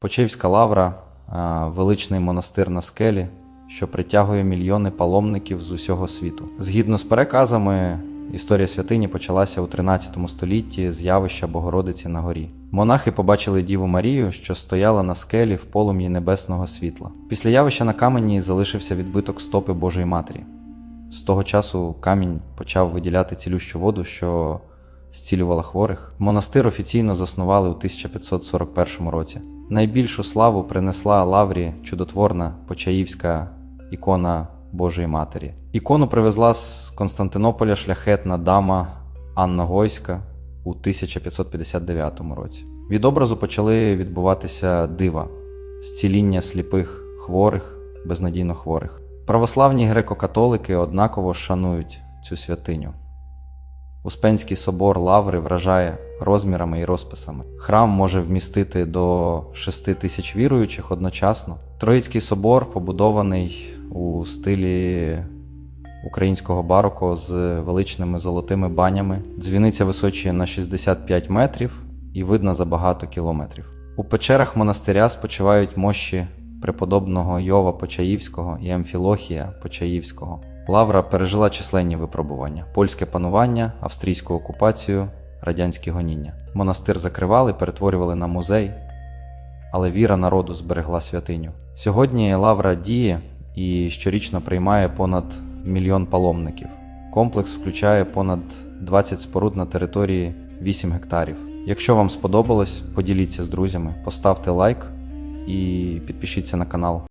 Почаївська лавра величний монастир на скелі, що притягує мільйони паломників з усього світу. Згідно з переказами, історія святині почалася у 13 столітті з явища Богородиці на горі. Монахи побачили Діву Марію, що стояла на скелі в полум'ї небесного світла. Після явища на камені залишився відбиток стопи Божої Матері. З того часу камінь почав виділяти цілющу воду, що зцілювала хворих. Монастир офіційно заснували у 1541 році. Найбільшу славу принесла лаврі чудотворна почаївська ікона Божої Матері. Ікону привезла з Константинополя шляхетна дама Анна Гойська у 1559 році. Від образу почали відбуватися дива, зціління сліпих хворих, безнадійно хворих. Православні греко-католики однаково шанують цю святиню. Успенський собор Лаври вражає розмірами і розписами. Храм може вмістити до 6 тисяч віруючих одночасно. Троїцький собор побудований у стилі українського бароко з величними золотими банями. Дзвіниця височує на 65 метрів і видна за багато кілометрів. У печерах монастиря спочивають мощі преподобного Йова Почаївського і Амфілохія Почаївського. Лавра пережила численні випробування: польське панування, австрійську окупацію, радянські гоніння. Монастир закривали, перетворювали на музей, але віра народу зберегла святиню. Сьогодні лавра діє і щорічно приймає понад мільйон паломників. Комплекс включає понад 20 споруд на території 8 гектарів. Якщо вам сподобалось, поділіться з друзями, поставте лайк і підпишіться на канал.